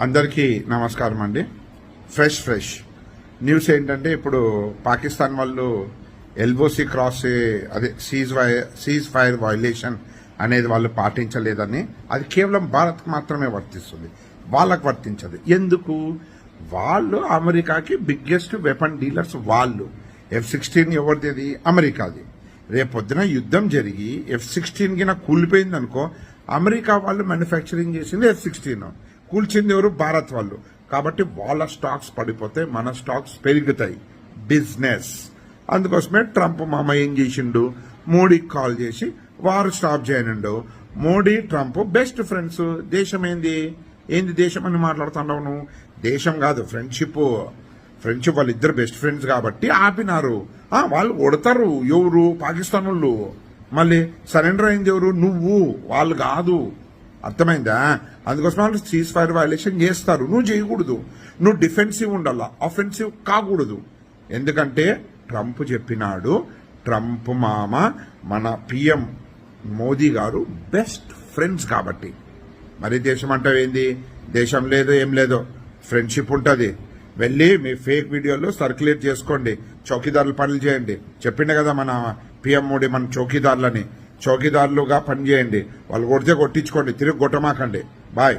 అందరికీ నమస్కారం అండి. Fresh fresh. న్యూస్ ఏంటంటే ఇప్పుడు పాకిస్తాన్ వాళ్ళు ఎల్బోసీ క్రాస్ అదే సీజ్ సీజ్ ఫైర్ వైలేషన్ అనేది వాళ్ళు పాటించలేదని అది కేవలం భారత్ మాత్రమే వర్తిస్తుంది. వాళ్ళకు వర్తించదు. ఎందుకు? వాళ్ళు అమెరికాకి బిగ్గెస్ట్ వెపన్ డీలర్స్ వాళ్ళు. ఎఫ్ సిక్స్టీన్ ఎవరిది అమెరికాది. రేపొద్దున యుద్ధం జరిగి ఎఫ్ సిక్స్టీన్ కింద నాకు కూలిపోయింది అనుకో అమెరికా వాళ్ళు మ్యానుఫ్యాక్చరింగ్ చేసింది ఎఫ్ సిక్స్టీన్ కూల్చింది ఎవరు భారత్ వాళ్ళు. కాబట్టి వాళ్ళ స్టాక్స్ పడిపోతే మన స్టాక్స్ పెరుగుతాయి. బిజినెస్. అందుకోసమే ట్రంప్ మామ ఏం చేసిండు? మోడీకి కాల్ చేసి వారు stop చేయనుండు. Modi Trump best friends. దేశం ఏంది? ఏంది దేశం అని మాట్లాడుతున్నావు నువ్వు? దేశం కాదు ఫ్రెండ్షిప్. ఫ్రెండ్షిప్ వాళ్ళు ఇద్దరు బెస్ట్ ఫ్రెండ్స్ కాబట్టి ఆపినారు. ఆ, వాళ్ళు కొడతారు ఎవరు? పాకిస్తాన్ వాళ్ళు. మళ్ళీ సరెండర్ అయింది ఎవరు? నువ్వు. వాళ్ళు కాదు. అర్థమైందా? అందుకోసం వాళ్ళు సీజ్ ఫైర్ వైలేషన్ చేస్తారు. నువ్వు చేయకూడదు. నువ్వు డిఫెన్సివ్ ఉండాల? అఫెన్సివ్ కాకూడదు. ఎందుకంటే ట్రంప్ చెప్పినాడు ట్రంప్ మామ మన పిఎం మోదీ గారు బెస్ట్ ఫ్రెండ్స్ కాబట్టి. మరి దేశం అంటే ఏంది? దేశం లేదు ఏం లేదు. ఫ్రెండ్షిప్ ఉంటుంది. వెళ్ళి మీ ఫేక్ వీడియోలు సర్క్యులేట్ చేసుకోండి. చౌకీదారులు పనులు చేయండి. చెప్పిండే కదా మన పిఎం మోడీ మన చౌకీదారులని. చౌకీదారులుగా పనిచేయండి. వాళ్ళు కొడితే కొట్టించుకోండి. తిరిగి కొట్టమాకండి. బాయ్.